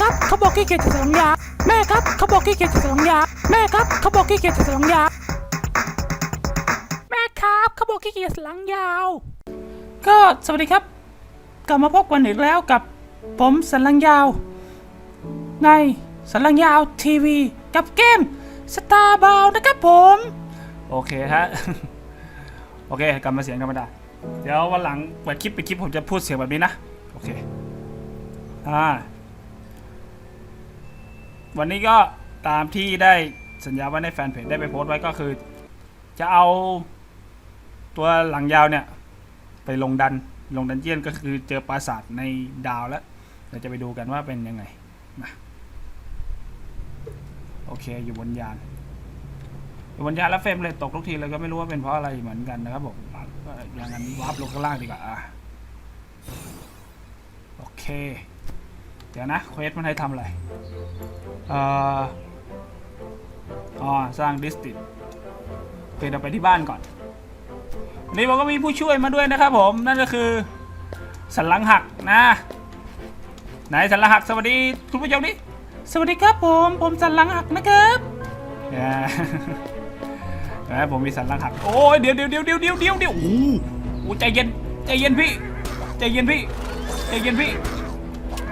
ครับเขาบอกขี้เกียจจะสังยา แม่ครับเขาบอกขี้เกียจจะสังยา แม่ครับเขาบอกขี้เกียจจะสังยา แม่ครับเขาบอกขี้เกียจหลังยาว ก็สวัสดีครับ กลับมาพบกันอีกแล้วกับผมสันลังยาว ในสันลังยาวทีวีกับเกมสตาร์บอลนะครับผม โอเคฮะ โอเคกลับมาเสียงธรรมดา เดี๋ยววันหลังเปิดคลิปไปคลิปผมจะพูดเสียงแบบนี้นะ โอเค อ่า วันนี้ก็ตามที่ได้สัญญาไว้ในแฟนเพจได้ไปโพสต์ไว้ก็คือ จะเอาตัวหลังยาวเนี่ย ไปลงดันลงดันเจียนก็คือเจอปราสาทในดาวแล้วเราจะไปดูกันว่าเป็นยังไงมาโอเคอยู่บนยานอยู่บนยานแล้วเฟรมเลยตกทุกทีเลยก็ไม่รู้ว่าเป็นเพราะอะไรเหมือนกันนะครับผมอะก็อย่างนั้นวาร์ปลงข้างล่างดีกว่าอโอเค เดี๋ยวนะเควสมันให้ทำอะไรเอ่ออ๋อสร้างดิสติกเดี๋ยวไปที่บ้านก่อนวันนี้ผมก็มีผู้ช่วยมาด้วยนะครับผมนั่นก็คือสันหลังหักนะ ไหนสันหลังหักสวัสดีคุณผู้ชมดิสวัสดีครับผมผมสันหลังหักนะครับนี่ยนะผมมีสันหลังหักโอ้ยเดียวเดี๋ยวเดี๋ยวเดี๋ยวเดี๋ยวเดี๋ยวเดี๋ยวโอ้โหใจเย็นใจเย็นพี่ใจเย็นพี่ใจเย็นพี่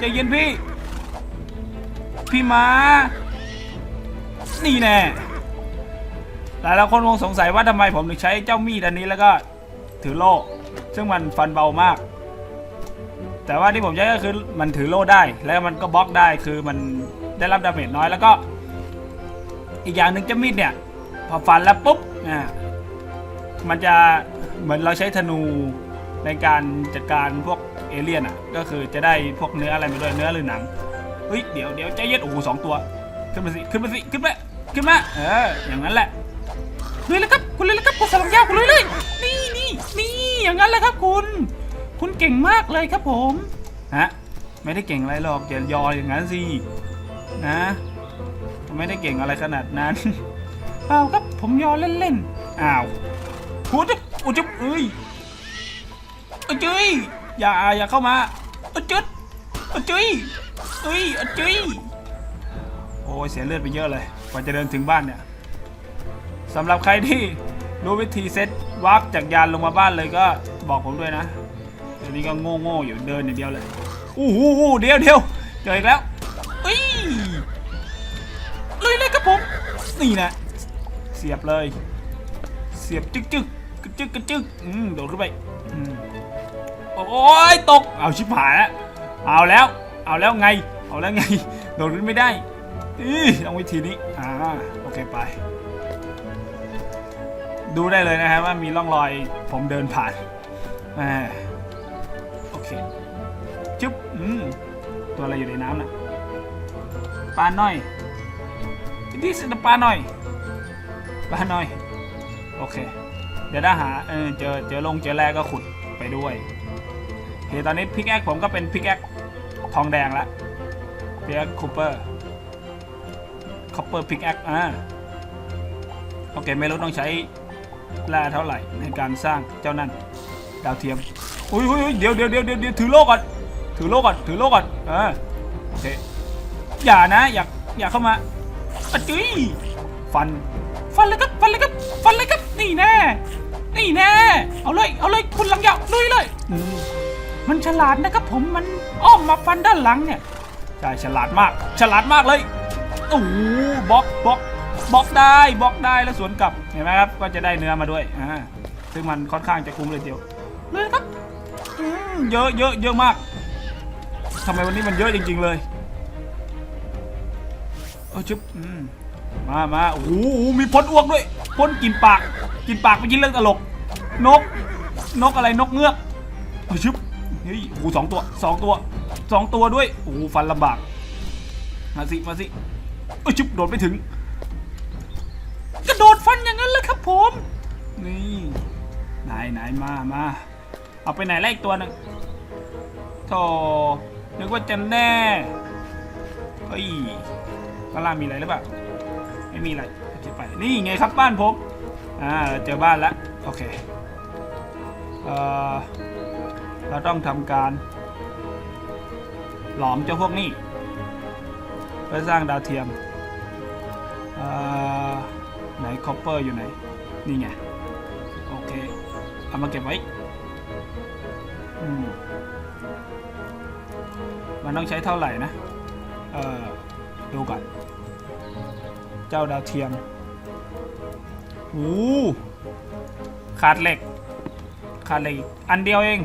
ใจเย็นพี่ พี่มา นี่แน่หลายๆคนคงสงสัยว่าทำไมผมถึงใช้เจ้ามีดอันนี้แล้วก็ถือโล่ ซึ่งมันฟันเบามาก แต่ว่าที่ผมใช้ก็คือมันถือโล่ได้ แล้วมันก็บล็อกได้ คือมันได้รับดาเมจน้อย แล้วก็ อีกอย่างหนึ่งเจ้ามีดเนี่ย พอฟันแล้วปุ๊บอ่ามันจะเหมือนเราใช้ธนูในการจัดการพวก เอเลี่ยนอะ ก็คือจะได้พวกเนื้ออะไรมาด้วยเนื้อหรือหนังเฮ้ยเดี๋ยวเดี๋ยวใจเย็นโอ้โหสองตัว ขึ้นมาสิขึ้นมาสิขึ้นมาขึ้นมาเอออย่างนั้นแหละลุยเลยครับคุณลุยเลยครับคุณสลังยาวคุณลุยเลยนี่นี่นี่อย่างนั้นแหละครับคุณ คุณเก่งมากเลยครับผมฮะไม่ได้เก่งอะไรหรอกอย่ายออย่างนั้นสินะไม่ได้เก่งอะไรขนาดนั้นเปล่าครับผมยอเล่นๆอ้าวพูดจะอุจุบเอ้ยเอ้ยจุ้ย อย่าอย่าเข้ามาอจุดอจุ้ยอ้ยเอ้ยจุ้ยโอ้ยเสียเลือดไปเยอะเลยกว่าจะเดินถึงบ้านเนี่ยสำหรับใครที่รู้วิธีเซตวาร์ปจากยานลงมาบ้านเลยก็บอกผมด้วยนะเดี๋ยวนี้ก็โง่โง่อยู่เดินอย่างเดียวเลยอู้หูเดียวเดียวเจออีกแล้วเอ้ยเลยเลยครับผมนี่นะเสียบเลย เสียบจึ๊กจึ๊กจึ๊กจึ๊กอืมโดดขึ้นไปอืม โอ้ยตกเอาชิบหายแล้วเอาแล้ว เอาแล้วไง เอาแล้วไงโดดขึ้นไม่ได้อีต้องวิธีนี้อ่าโอเคไป ดูได้เลยนะครับว่ามีร่องรอยผมเดินผ่านอ่าโอเคจุ๊บอืมตัวอะไรอยู่ในน้ำน่ะปลาหน้อยที่สุดปลาหน้อยปลาหน้อย โอเค เดี๋ยวถ้าหาเออเจอเจอลงเจอแร่ก็ขุดไปด้วย เคตอนนี้พิกแอคผมก็เป็นพิกแอคทองแดงแล้วพิกแอคคูเปอร์คอปเปอร์พิกแอคอ่าโอเคไม่รู้ต้องใช้แร่เท่าไหร่ในการสร้างเจ้านั่นดาวเทียมอุ้ยอุ้ยเดี๋ยวเดี๋ยวเดี๋ยวเดี๋ยวถือโล่ก่อนถือโล่ก่อนถือโล่ก่อนเออโอเคอย่านะอย่าอย่าเข้ามาอะจุ้ยฟันฟันเลยครับฟันเลยครับฟันเลยครับนี่แน่นี่แน่เอาเลยเอาเลยคุณหลังยาวลุยเลย มันฉลาดนะครับผมมันอ้อมมาฟันด้านหลังเนี่ยใช่ฉลาดมาก ฉลาดมากเลยโอ้โหบล็อกบล็อกบล็อกได้บล็อกได้แล้วสวนกลับเห็นไหมครับก็จะได้เนื้อมาด้วยอ่าซึ่งมันค่อนข้างจะคุ้มเลยเดียวเลยครับอืมเยอะเยอะเยอะมากทำไมวันนี้มันเยอะจริง ๆ เลยเออชึบมามาโอ้โหมีพ่นอ้วกด้วยพ่นกินปาก กินปากไปกินเรื่องตลก นก นกอะไรนกเงือกเออชึบ ฮ้ยโอ้โหสองตัวสองตัวสองตัวด้วยโอ้โหฟันลำบาก มาสิ มาสิเอ้ยชุบโดดไม่ถึง กระโดดฟันอย่างนั้นเลยครับผม นี่ไหนไหนมามาเอาไปไหนแล้วอีกตัวหนึงโธ่นึกว่าจะแน่เฮ้ยข้างล่างมีอะไรหรือเปล่า ไม่มีอะไรโอเคไปนี่ไงครับบ้านผม อ่าเจอบ้านแล้ว โอเค เอ่อ เราต้องทำการ หลอมเจ้าพวกนี้เพื่อสร้างดาวเทียมไหนคอปเปอร์อยู่ไหน นี่ไง โอเค เอามาเก็บไว้มมันต้องใช้เท่าไหร่นะ เออดูก่อน เจ้าดาวเทียมโอ้ขาดเหล็ก ขาดเหล็ก อันเดียวเอง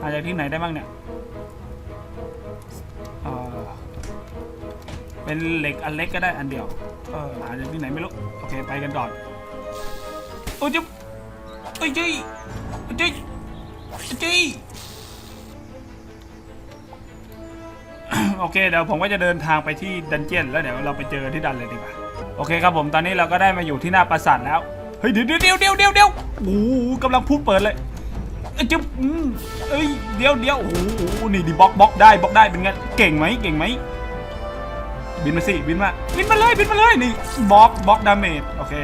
หาจากที่ไหนได้บ้างเนี่ยเออเป็นเหล็กอันเล็กก็ได้อันเดียว เออหาจากที่ไหนไม่รู้ โอเคไปกันก่อนโอ้ยจุ๊บโอ้ยจุ๊ยโอ้ยจุ๊ยโอ้จุ๊ยโอเคเดี๋ยวผมก็จะเดินทางไปที่ดันเจียนแล้วเดี๋ยวเราไปเจอที่ดันเลยดีกว่า โอเคครับผมตอนนี้เราก็ได้มาอยู่ที่หน้าปราสาทแล้ว เฮ้ยเดี๋ยวเดี๋ยวเดี๋ยวเดี๋ยวเดี๋ยวโอ้โหกำลังพูดเปิดเลย จึ๊บอืมเอ้ยเดี๋ยวเดี๋ยวโอ้โหนี่ดิบล็อกบล็อกได้บล็อกได้เป็นไงเก่งไหมเก่งไหมบินมาสิบินมาบินมาเลยบินมาเลยนี่บล็อกบล็อกดาเมจโอเค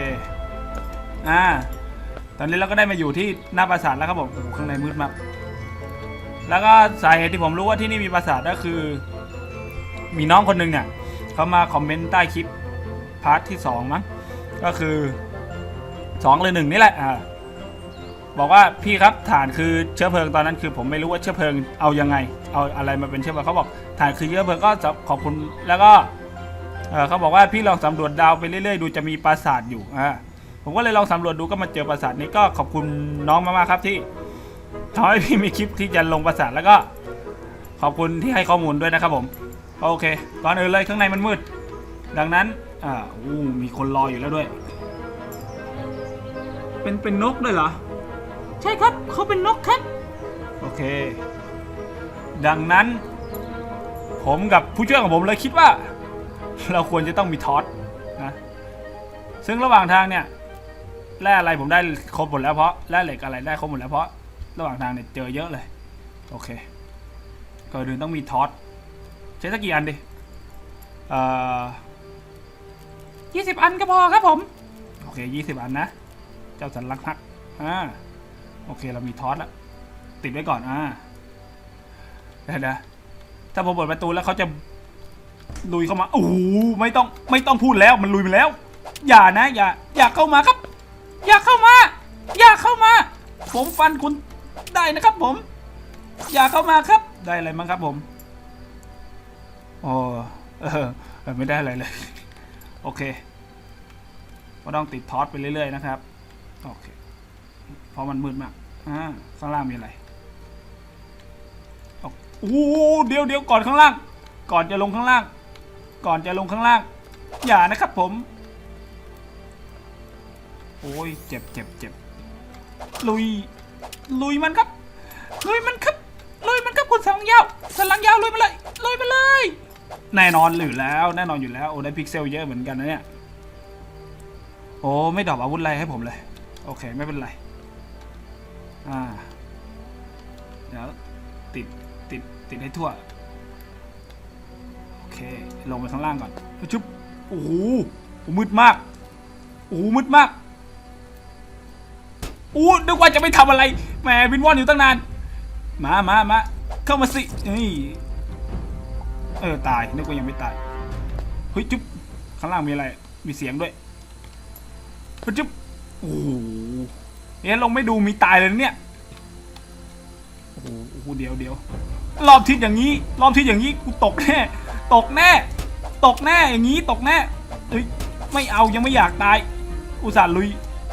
อ่าตอนนี้เราก็ได้มาอยู่ที่หน้าปราสาทแล้วครับผมโอ้โหข้างในมืดมากแล้วก็สาเหตุที่ผมรู้ว่าที่นี่มีปราสาทก็คือ มีน้องคนหนึ่งเนี่ยเขามาคอมเมนต์ใต้คลิปพาร์ทที่สองมั้งก็คือสองเลยหนึ่งนี่แหละอ่า บอกว่าพี่ครับฐานคือเชื้อเพลิงตอนนั้นคือผมไม่รู้ว่าเชื้อเพลิงเอายังไง เอาอะไรมาเป็นเชื้อเพลิงเขาบอกฐานคือเชื้อเพลิงก็ขอบคุณแล้วก็เขาบอกว่าพี่ลองสำรวจดาวไปเรื่อยๆ ดูจะมีปราสาทอยู่อ่าผมก็เลยลองสำรวจดูก็มาเจอปราสาทนี้ก็ขอบคุณน้องมากๆครับที่ทำให้พี่มีคลิปที่จะลงประสานแล้วก็ ขอบคุณที่ให้ข้อมูลด้วยนะครับผมโอเคก่อนอื่นเลยข้างในมันมืด ดังนั้นอ่าอู้มีคนรออยู่แล้วด้วย เป็นเป็นนกด้วยเหรอ ช่ครับ เขาเป็นนกครับ โอเค ดังนั้น ผมกับผู้ช่วยของผมเลยคิดว่า เราควรจะต้องมีทอสนะซึ่งระหว่างทางเนี่ยแร่อะไรผมได้ครบหมดแล้วเพราะแร่เหล็กอะไรได้ครบหมดแล้วเพราะระหว่างทางเนี่ยเจอเยอะเลย โอเคก่อนอื่นต้องมีทอสใช้สักกี่อันดิเอ่อยี่สิบอันก็พอครับผม โอเคยี่สิบอันนะ เจ้าสันลักฮักอ่า โอเคเรามีทอสแล้วติดไว้ก่อนอ่าเดี๋ยวนะถ้าผมเปิดประตูแล้วเขาจะลุยเข้ามาโอ้โหไม่ต้องไม่ต้องพูดแล้วมันลุยไปแล้ว อย่านะ อย่า อย่าเข้ามาครับ อย่าเข้ามา อย่าเข้ามา ผมฟันคุณได้นะครับ ผม อย่าเข้ามาครับ ได้อะไรมั้งครับ ผมโอ้เออเออไม่ได้อะไรเลย โอเคก็ต้องติดทอสไปเรื่อยๆนะครับ โอเค เพราะมันมืดมาก อ่า ข้างล่างมีอะไรโอ้โหเดี๋ยวเดี๋ยวก่อนข้างล่าง ก่อนจะลงข้างล่าง ก่อนจะลงข้างล่าง อย่านะครับผม โอ้ย เจ็บเจ็บเจ็บลุย ลุยมันครับ ลุยมันครับ ลุยมันครับคุณสลังยาวสลังยาวลุยมาเลย ลุยมาเลย แน่นอนหรือแล้ว แน่นอนอยู่แล้ว โอ้ได้พิกเซลเยอะเหมือนกันนะเนี่ย โอ้ไม่ดรอกอาวุธอะไรให้ผมเลย โอเคไม่เป็นไร อ่าเดี๋ยวติดติดติดให้ทั่ว โอเค ลงไปข้างล่างก่อนชุบโอ้โหมืดมากโอ้โหมืดมากอู้นึกว่าจะไม่ทำอะไรแหมวินวอนอยู่ตั้งนาน มามามาเข้ามาสินี่เออตายนึกว่ายังไม่ตายเฮ้ยจุ๊บข้างล่างมีอะไร มีเสียงด้วยเฮ้ยจุ๊บโอ้ เอ๊ะลงไม่ดูมีตายเลยเนี่ยโอ้โหโอ้โหเดี๋ยวเดี๋ยวรอบทิศอย่างนี้ รอบทิศอย่างนี้กูตกแน่ตกแน่ ตกแน่อย่างนี้ตกแน่เฮ้ยไม่เอายังไม่อยากตาย อุตส่าห์ลุย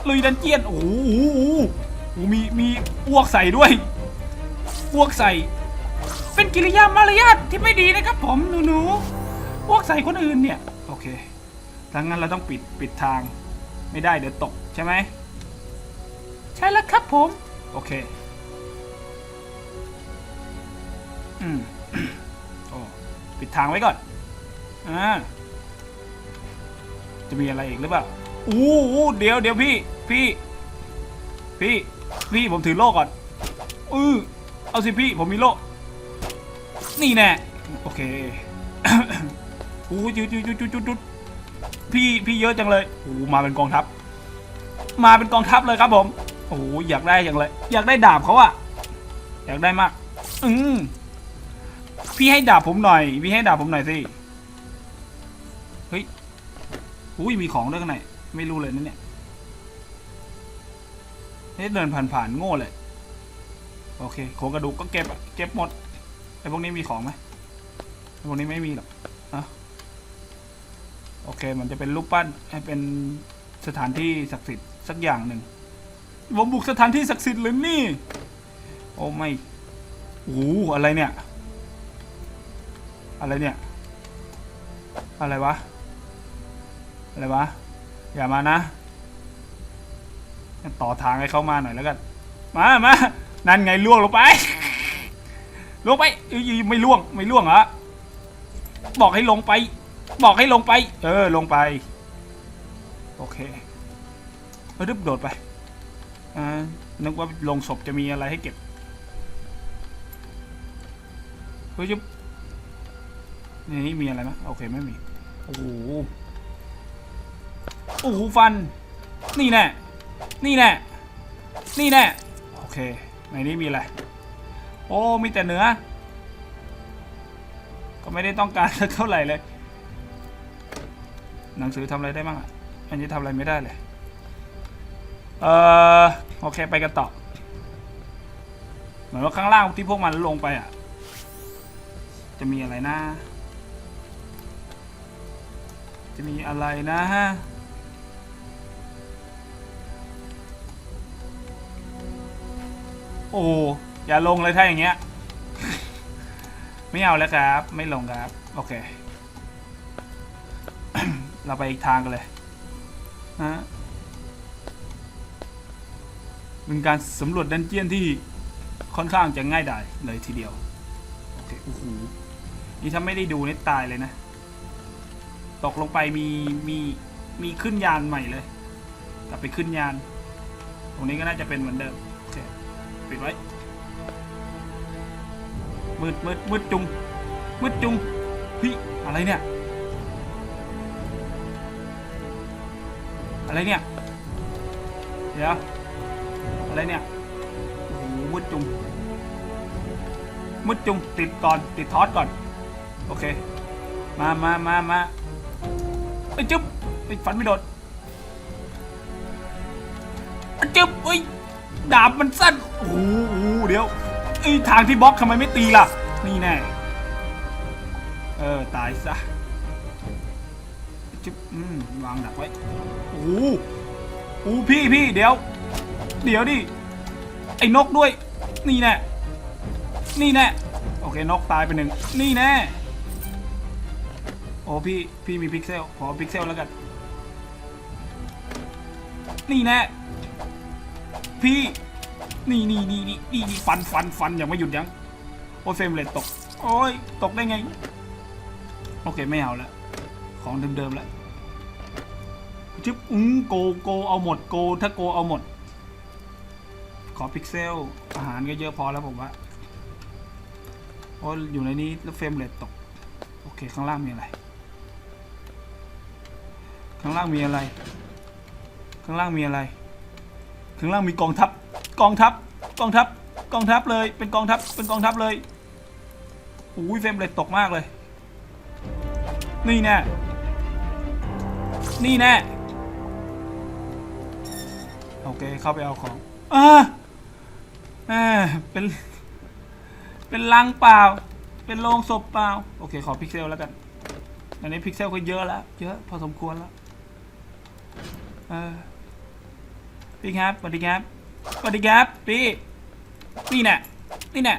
ลุยดันเจียนโอ้โหโอ้โหมีมีอ้วกใส่ด้วยอ้วกใส่ เป็นกิริยามารยาทที่ไม่ดีนะครับผมหนูหนูๆอ้วกใส่คนอื่นเนี่ยโอเคถ้างั้นเราต้องปิดปิดทางไม่ได้เดี๋ยวตกใช่ไหม ใช่แล้วครับผม โอเค อืมโอ้ปิดทางไว้ก่อน อ่า จะมีอะไรอีกหรือเปล่า อู้อู้เดี๋ยวเดี๋ยวพี่ พี่ พี่ พี่ผมถือโล่ก่อน อือเอาสิพี่ ผมมีโล่ นี่แน่ โอเคอู้จุดจุดจุดจุดจุดพี่ พี่เยอะจังเลยโอ้มาเป็นกองทัพ มาเป็นกองทัพเลยครับผม โอ้อยากได้อย่างเลยอยากได้ดาบเขาอะอยากได้มาก อืมพี่ให้ดาบผมหน่อย พี่ให้ดาบผมหน่อยสิเฮ้ยอุ้ยมีของด้วยข้างในไม่รู้เลยนั่นเนี่ยเฮ้ยเดินผ่านๆโง่เลยโอเคโครงกระดูกก็เก็บเก็บหมดไอ้พวกนี้มีของไหมไอ้พวกนี้ไม่มีหรอกอะโอเค มันจะเป็นรูปปั้นให้เป็นสถานที่ศักดิ์สิทธิ์สักอย่างหนึ่ง ผมบุกสถานที่ศักดิ์สิทธิ์เลยนี่ โอ้ไม่โอ้โหอะไรเนี่ย อะไรเนี่ย อะไรวะ อะไรวะ อย่ามานะ ต่อทางให้เขามาหน่อยแล้วกัน มามานั่นไงล่วงลงไป ลงไปยไม่ล่วง ไม่ล่วงเหรอบอกให้ลงไป บอกให้ลงไป เออ ลงไป โอเคเออรึบโดดไป อ่านึกว่าลงศพจะมีอะไรให้เก็บเฮ้ยจุ๊บนี่มีอะไรไหมโอเคไม่มี โอ้โหโอ้โหฟัน นี่แน่ นี่แน่ นี่แน่ โอเค ในนี้มีอะไร โอ้ มีแต่เนื้อ ก็ไม่ได้ต้องการสักเท่าไหร่เลย หนังสือทำอะไรได้บ้างอะ อันนี้ทำอะไรไม่ได้เลย เออโอเคไปกันต่อ เหมือนว่าข้างล่างที่พวกมันลงไปอะ จะมีอะไรนะ จะมีอะไรนะฮะโอ้อย่าลงเลยถ้าอย่างเงี้ย ไม่เอาแล้วครับ ไม่ลงครับ โอเค เราไปอีกทางกันเลยนะฮะ เป็นการสำรวจดันเจียนที่ค่อนข้างจะง่ายดายเลยทีเดียว โอเคโอ้โหนี่ถ้าไม่ได้ดูนี่ตายเลยนะ ตกลงไปมีมีมีขึ้นยานใหม่เลยกลับไปขึ้นยาน ตรงนี้ก็น่าจะเป็นเหมือนเดิม โอเค ปิดไว้ มืดมืดมืดจุง มืดจุงเฮ้ยอะไรเนี่ย อะไรเนี่ย เดี๋ยว อะไรเนี่ยโอ้โหมืดจุงมืดจุงติดก่อนติดทอสก่อน โอเค มามามามาไอ้จึ๊บไอ้ยฟันไม่โดดอะจึ๊บเอ้ยดาบมันสั้นโอ้โหโอ้โหเดี๋ยวไอ้ทางที่บล็อกทำไมไม่ตีล่ะ นี่แน่เออตายซะจึ๊บอืมวางดักไว้โอ้โหโอ้โหพี่พี่เดี๋ยว เดี๋ยวดิ ไอ้นกด้วย นี่แน่ นี่แน่ โอเคนกตายไปหนึ่ง นี่แน่ โอ้พี่ พี่มีพิกเซล ขอพิกเซลแล้วกัน นี่แน่ พี่ นี่นี่นี่นี่นี่นี่ฟันฟันฟันยังไม่หยุดยั้ง โอ้เฟรมเรทตก โอ้ย ตกได้ไง โอเคไม่เอาล้วของเดิมๆแล้วจึ๊บอืมโกโกเอาหมดโกถ้าโกเอาหมด ขอพิกเซล อาหารก็เยอะพอแล้วผมว่าโอ้ยอยู่ในนี้แล้วเฟรมเรทตก โอเค ข้างล่างมีอะไร ข้างล่างมีอะไร ข้างล่างมีอะไร ข้างล่างมีกองทัพ กองทัพ กองทัพ กองทัพเลย เป็นกองทัพ เป็นกองทัพเลยอุ้ยเฟรมเลยตกมากเลย นี่แน่ นี่แน่ โอเค เข้าไปเอาของอ่า เป็น เป็นลังเปล่า เป็นโรงศพเปล่า โอเค ขอพิกเซลแล้วกัน อันนี้พิกเซลก็เยอะแล้ว เยอะพอสมควรแล้ว เออพี่ครับสวัสดีครับสวัสดีครับพี่ นี่แน่นี่แน่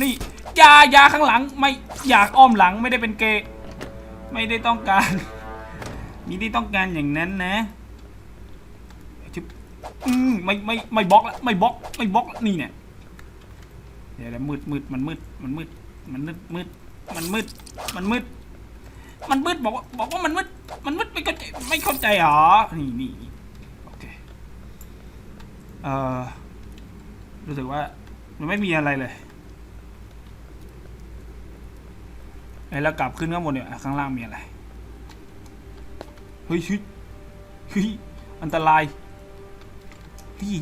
นี่ยายาข้างหลังไม่อยากอ้อมหลังไม่ได้เป็นเกย์ไม่ได้ต้องการ มีที่ต้องการอย่างนั้นนะ อืมไม่ไม่ไม่บล็อกละไม่บล็อกไม่บล็อกละนี่เนี่ยเดี๋ยวเดี๋ยวมืดมืดมันมืดมันมืดมันมืดมืดมันมืดมันมืดมันมืดบอกว่าบอกว่ามันมืดมันมืดไม่เข้าใจไม่เข้าใจหรอนี่นี่โอเคเอ่อรู้สึกว่ามันไม่มีอะไรเลยไอ้แล้วกลับขึ้นข้างบนเนี่ยข้างล่างมีอะไรเฮ้ยเฮ้ยเฮ้ยอันตราย พี่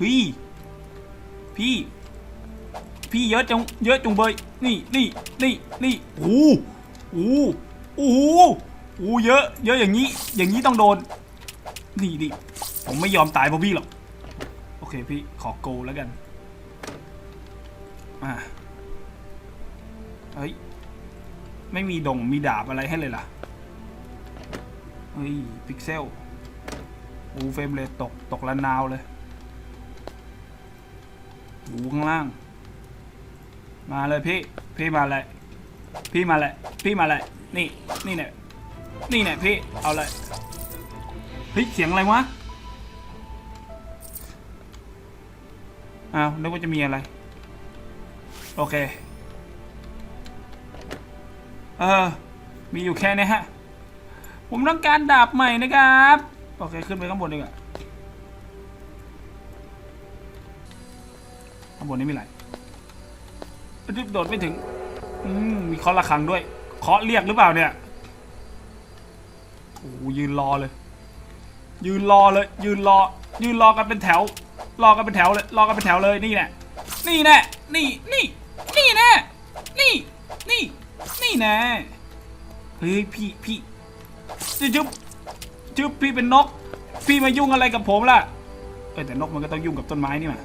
พี่พี่ พี่เยอะจงเยอะจงเบยนี่นี่นี่นี่โอ้โหโอ้โหโอ้โอ้เยอะ เยอะอย่างนี้ อย่างนี้ต้องโดน นี่ดิผมไม่ยอมตายเพราะพี่หรอก โอเคพี่ขอโกแล้วกันอ่าเฮ้ย ไม่มีดงมีดาบอะไรให้เลยล่ะ เฮ้ย พิกเซล อ้เฟมเลยตก ตกละนาวเลยอ้ข้างล่าง มาเลยพี่ พี่มาเลย พี่มาเลย พี่มาเลย นี่ นี่เนี่ย นี่เนี่ยพี่ เอาเลยเฮ้ยเสียงอะไรวะ อ้าว นึกว่าจะมีอะไร โอเค เออ มีอยู่แค่นี้ฮะ ผมต้องการดาบใหม่นะครับ โอเคขึ้นไปข้างบนดีกว่าข้างบนนี้มีอะไรรีบโดดไม่ถึง อืมมีเคาะระฆังด้วย เคาะเรียกหรือเปล่าเนี่ยโอ้ยืนรอเลย ยืนรอเลย ยืนรอ ยืนรอกันเป็นแถว รอกันเป็นแถวเลย รอกันเป็นแถวเลยนี่แน่นี่แน่นี่นี่นี่แน่นี่นี่นี่แน่เฮ้ยพี่พี่จุ๊บ จุ๊บพี่เป็นนก พี่มายุ่งอะไรกับผมล่ะเออแต่นกมันก็ต้องยุ่งกับต้นไม้นี่มา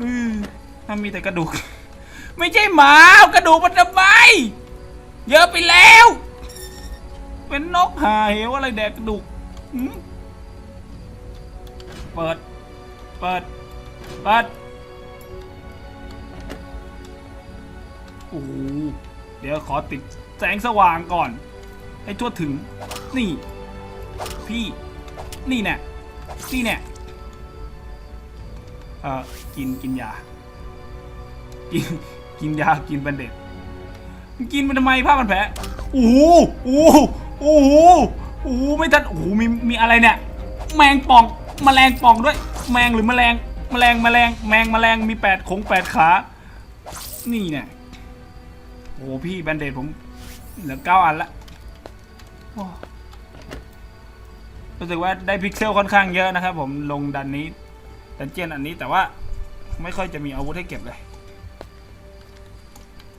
อือมันมีแต่กระดูก ไม่ใช่หมากระดูกมันทำไมเยอะไปแล้ว เป็นนกหาเหวอะไรแดกกระดูกเปิด เปิด เปิด โอ้โหเดี๋ยวขอติดแสงสว่างก่อน ให้ทั่วถึง นี่ พี่ นี่แน่นี่แน่เอ่อกินกินยา กินกินยากินแบนเด็ดกินมันทำไมผ้ามันแผลโอ้โหโอ้โหโอ้โหโอ้โหไม่ทันโอ้โหมีมีอะไรเนี่ย แมงป่องแมลงป่องด้วย แมงหรือแมลงแมลงแมลงแมงแมลงมีแปดขงแปดขา นี่เนี่ยโอ้โหพี่แบนเดดผมเหลือเก้าอันละ รู้สึกว่าได้พิกเซลค่อนข้างเยอะนะครับผมลงดันนี้ดันเจียนอันนี้แต่ว่าไม่ค่อยจะมีอาวุธให้เก็บเลย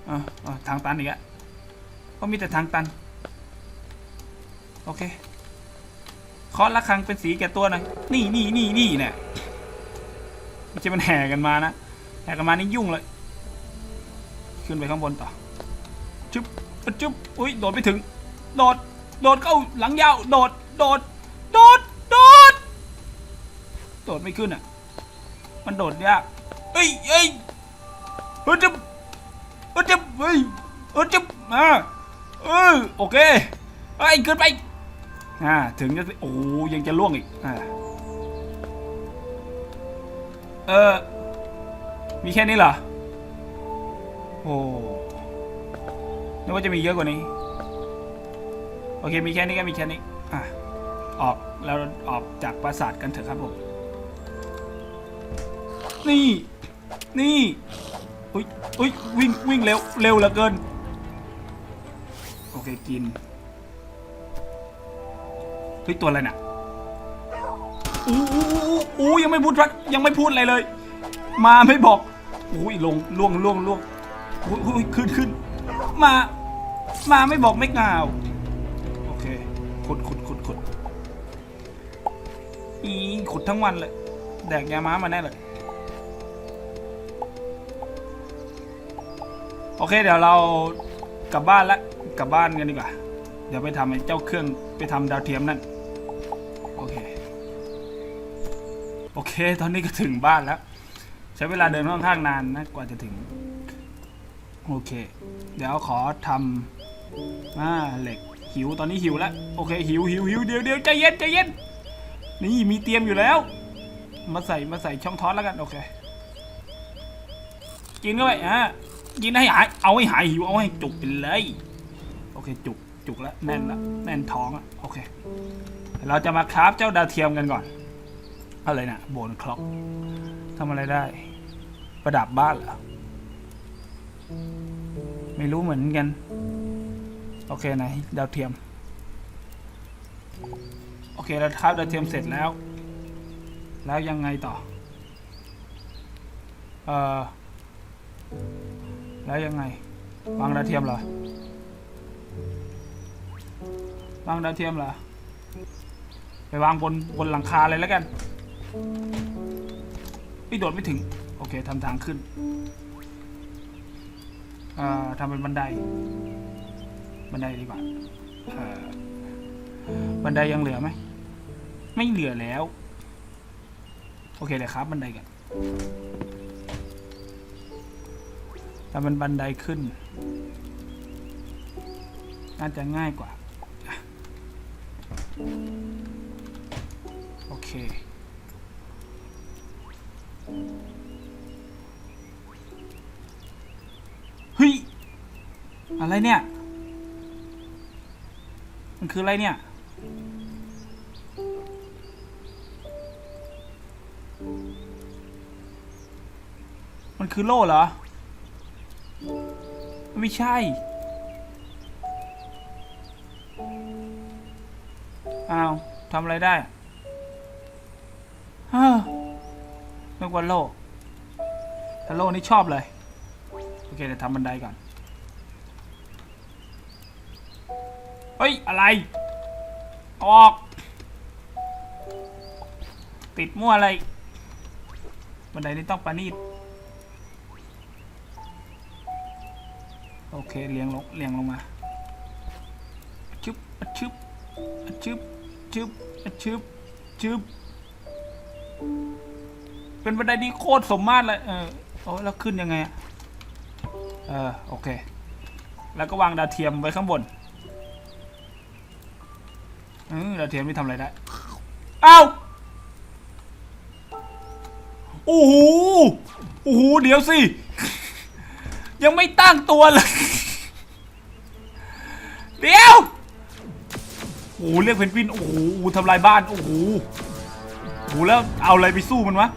ออทางตันอีกอะก็มีแต่ทางตัน โอเคเคาะระฆังเป็นสีแก่ตัวหน่อยนี่นี่นี่นี่เนี่ยไม่ใช่มันแห่กันมานะแห่กันมานี่ยุ่งเลย ขึ้นไปข้างบนต่อจุ๊บจุ๊บอุ้ยโดดไปถึง โดด โดดเข้าหลังยาว โดด โดด โดด โดด โดดไม่ขึ้นอะ มันโดดยากเอ้ยเอ้ยเฮ้ยจุ๊บเฮ้ยจุ๊บเฮ้ยเฮ้ยจุ๊บอ่าเออโอเคไอ้ยขึ้นไปอ่าถึงจะโอ้ยังจะล่วงอีกอ่าเออมีแค่นี้เหรอ โอ้นึกว่าจะมีเยอะกว่านี้ โอเค มีแค่นี้ก็มีแค่นี้ อะ ออกแล้วออกจากปราสาทกันเถอะครับผม นี่ นี่อุ้ยอุ้ยวิ่งวิ่งเร็วเร็วเหลือเกิน โอเคกินเฮ้ยตัวอะไรน่ะอู้อู้อู้ยังไม่พูดรักยังไม่พูดอะไรเลย มาไม่บอกอุ้ยลงล่วงล่วงล่วงอุ้ยอุ้ยขึ้นขึ้นมา มาไม่บอกไม่กล่าว โอเคขุดขุด อีขุดทั้งวันเลย แดกยาม้ามาแน่เลย โอเค เดี๋ยวเรากลับบ้านละกลับบ้านกันดีกว่า เดี๋ยวไปทำไอ้เจ้าเครื่องไปทำดาวเทียมนั่น โอเค โอเค ตอนนี้ก็ถึงบ้านแล้ว ใช้เวลาเดินค่อนข้างนานนะกว่าจะถึง โอเค เดี๋ยวขอทำอ่าเหล็กหิวตอนนี้หิวแล้ว โอเคหิวหิวหิวเดี๋ยวเดี๋ยวใจเย็นใจเย็น นี่มีเตรียมอยู่แล้ว มาใส่มาใส่ช่องท้อนแล้วกันโอเค กินเข้าไปอะกินให้หาย เอาให้หายหิวเอาให้จุกไปเลย โอเคจุกจุกแล้วแน่นล้วแน่นท้องอะโอเค เราจะมาคราฟเจ้าดาวเทียมกันก่อนอะไรนะโบนคล็อกทำอะไรได้ ประดับบ้านเหรอไม่รู้เหมือนกัน โอเคไหนดาวเทียม โอเคแล้วครับดาเทียมเสร็จแล้ว แล้วยังไงต่อ เออแล้วยังไงวางดาวเทียมเหรอวางดาวเทียมเหรอไปวางบนบนหลังคาเลยแล้วกันไม่โดดไม่ถึง โอเคทำทางขึ้นอ่าทำเป็นบันได บันไดดีกว่าเอ่อบันไดยังเหลือไหม ไม่เหลือแล้ว โอเคเลยครับ บันไดกันทำเป็นบันไดขึ้น น่าจะง่ายกว่า โอเคเฮ้ย อะไรเนี่ย มันคืออะไรเนี่ย คือโล่เหรอ ไม่ใช่ อ้าวทำอะไรได้ฮ่านึกว่าโล่แต่โล่นี่ชอบเลย โอเคเดี๋ยวทำบันไดก่อน เฮ้ย อะไร ออก ติดมั่วอะไร บันไดนี่ต้องประณีต อเคเลี้ยงลงเลี้ยงลงมาชึบชึบชึบชึบชึบชึบเป็นบันไดที่โคตรสมมาตรเลยเออโอ้แล้วขึ้นยังไงอะเออโอเค แล้วก็วางดาวเทียมไว้ข้างบนเออดาวเทียมไม่ทำอะไรได้เอ้าโอ้โหโอ้โหเดี๋ยวสิ ยังไม่ตั้งตัวเลย เดี๋ยวโอ้โหเรียกเพนกวินโอ้โหทำลายบ้านโอ้โหโอ้โหแล้วเอาอะไรไปสู้มันวะ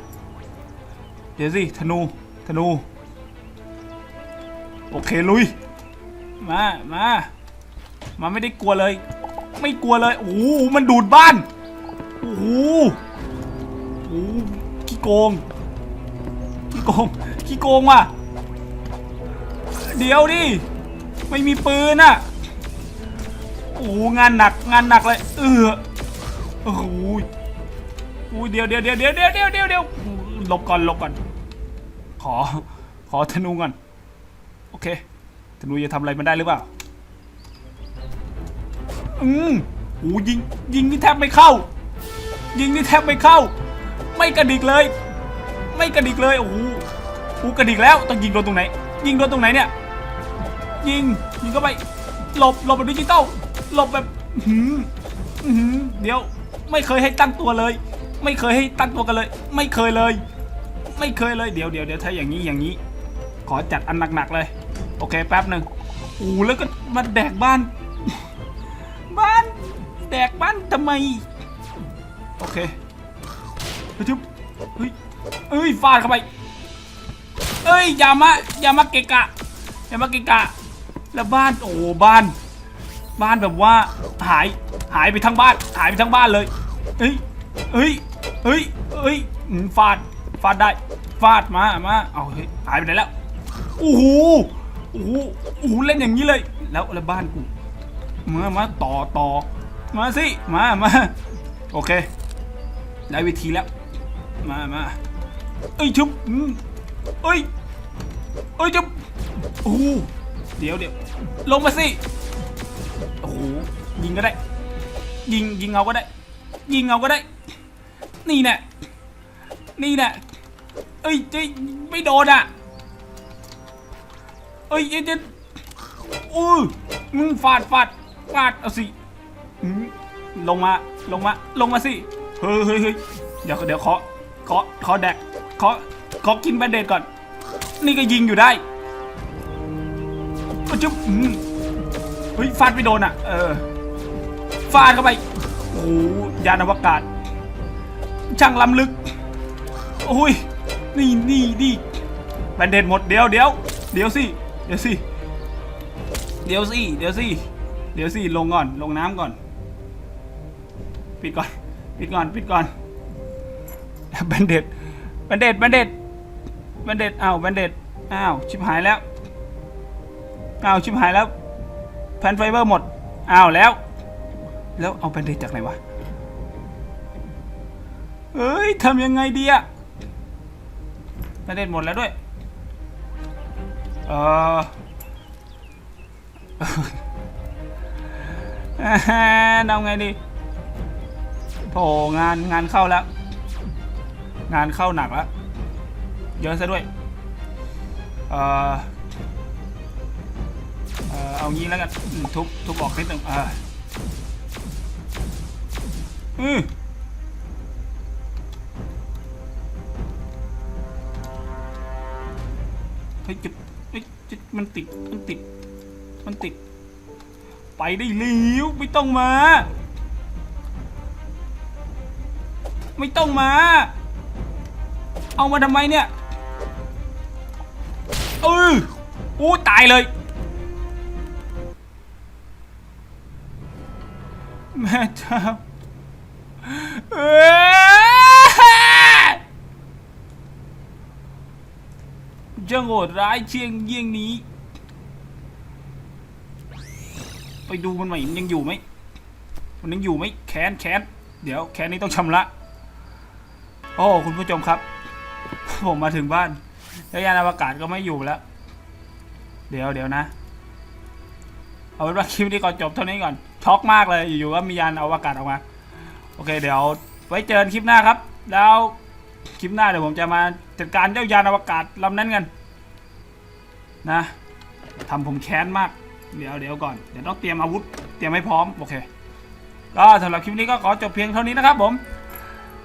เดี๋ยวสิธนูธนู โอเคลุย มามามาไม่ได้กลัวเลย ไม่กลัวเลยโอ้โหมันดูดบ้านโอ้โหโอ้โหขี้โกงขี้โกงขี้โกงว่ะ เดี๋ยวดิ ไม่มีปืนอะโอ้งานหนักงานหนักเลย เออโอ้โหอุ้ยเดี๋ยวเดี๋ยวเดี๋ยวเดี๋ยวเดี๋ยวเดี๋ยวเดี๋ยวเดี๋ยวหลบก่อนหลบก่อน ขอ ขอธนูก่อน โอเค ธนูจะทำอะไรมันได้หรือเปล่า อืมโอ้ยิง ยิงนี่แทบไม่เข้า ยิงนี่แทบไม่เข้า ไม่กระดิกเลย ไม่กระดิกเลย โอ้โหโอ้กระดิกแล้ว ต้องยิงโดนตรงไหน ยิงโดนตรงไหนเนี่ย ยิง ยิงเข้าไป หลบ หลบแบบดิจิตอลหลบแบบหืมหือเดี๋ยว ไม่เคยให้ตั้งตัวเลย ไม่เคยให้ตั้งตัวกันเลย ไม่เคยเลย ไม่เคยเลย เดี๋ยวเดี๋ยวเดี๋ยวถ้าอย่างนี้ อย่างนี้ ขอจัดอันหนักๆเลย โอเค แป๊บหนึ่งโอ้แล้วก็มาแดกบ้าน บ้าน แดกบ้านทำไม โอเคเฮ้ยจุ๊บเฮ้ยเอ้ย ฟาดเข้าไป เอ้ย อย่ามา อย่ามาเกะกะ อย่ามาเกะกะ แล้วบ้านโอ้บ้าน บ้านแบบว่าหายหายไปทั้งบ้าน หายไปทั้งบ้านเลยเฮ้ยเฮ้ยเฮ้ยเฮ้ยฟาดฟาดได้ฟาดมามาเอาเฮ้ยหายไปไหนแล้วโอ้โหโอ้โหโอ้โหเล่นอย่างนี้เลย แล้วแล้วบ้านกูมามาต่อต่อมาสิมามาโอเคได้วิธีแล้ว มามาเอ้ยชุบเอ้ยเอ้ยชุบโอ้ เดี๋ยวเดี๋ยวลงมาสิโอ้โหยิงก็ได้ ยิงยิงเอาก็ได้ ยิงเอาก็ได้ นี่แน่นี่แน่เอ้ยเจะไม่โดนอะเอ้ยเจะจะอู้มึงฟาดฟาดฟาดเอาสิลงมาลงมาลงมาสิเฮ้ยเฮ้ยเฮ้ยเดี๋ยวเดี๋ยวขอขอขอแดกขอขอกินแบนเดดก่อน นี่ก็ยิงอยู่ได้ เอาจุ๊บอืมเฮ้ยฟาดไม่โดนอะ เออฟาดเข้าไปโอ้ยานอวกาศ ช่างล้ำลึกโอ้ยนี่นี่นี่แบนเดดหมดเดี๋ยวเดี๋ยวเดี๋ยวสิเดี๋ยวสิเดี๋ยวสิเดี๋ยวสิเดี๋ยวสิลงก่อนลงน้ำก่อน ปิดก่อน ปิดก่อนปิดก่อนแบนเดดแบนเดดแบนเดดแบนเดดอ้าวแบนเดดอ้าวชิบหายแล้ว อ้าวชิบหายแล้วแผ่นไฟเบอร์หมดอ้าวแล้ว แล้วเอาแบนเดจจากไหนวะเอ้ยทำยังไงดีอะแบนเดจหมดแล้วด้วยเออทำไงดีโผงานงานเข้าแล้ว งานเข้าหนักแล้วเยอะซะด้วย เออ เอางี้แล้วกันทุบทุบออกนิดหนึ่งเอออือเฮ้ยจุดเฮ้ยจุดมันติดมันติด มันติด ไปได้เร็วไม่ต้องมา ไม่ต้องมา เอามาทำไมเนี่ยเอออู้ตายเลย ม่เจ้าจังโหดร้ายเชียงเยี่ยงนี้ ไปดูมันใหม่มันยังอยู่ไหมมันยังอยู่ไหมแขนแขนเดี๋ยวแขนนี้ต้องชำระ โอ้คุณผู้ชมครับ ผมมาถึงบ้านแล้วยานอวกาศก็ไม่อยู่แล้ว เดี๋ยวเดี๋ยวนะ เอาเป็นว่าคลิปนี้ก่อนจบเท่านี้ก่อน ช็อกมากเลยอยู่ๆก็มียานอวกาศออกมา โอเค เดี๋ยวไว้เจอกันคลิปหน้าครับ แล้วคลิปหน้าเดี๋ยวผมจะมาจัดการเจ้ายานอวกาศลำนั้นกันนะทำผมแค้นมาก เดี๋ยวเดี๋ยวก่อน เดี๋ยวต้องเตรียมอาวุธ เตรียมให้พร้อม โอเค ก็สำหรับคลิปนี้ก็ขอจบเพียงเท่านี้นะครับผม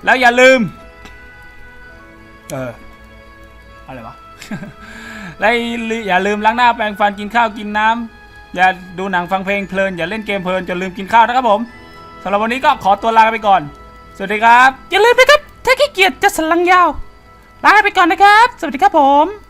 แล้วอย่าลืม เออ อะไรวะ และอย่าลืมล้างหน้าแปรงฟันกินข้าวกินน้ำ อย่าดูหนังฟังเพลงเพลินอย่าเล่นเกมเพลินจนลืมกินข้าวนะครับผมสำหรับวันนี้ก็ขอตัวลาไปก่อน สวัสดีครับ อย่าลืมนะครับ ถ้าขี้เกียจจะสลังยาว ลาไปก่อนนะครับ สวัสดีครับผม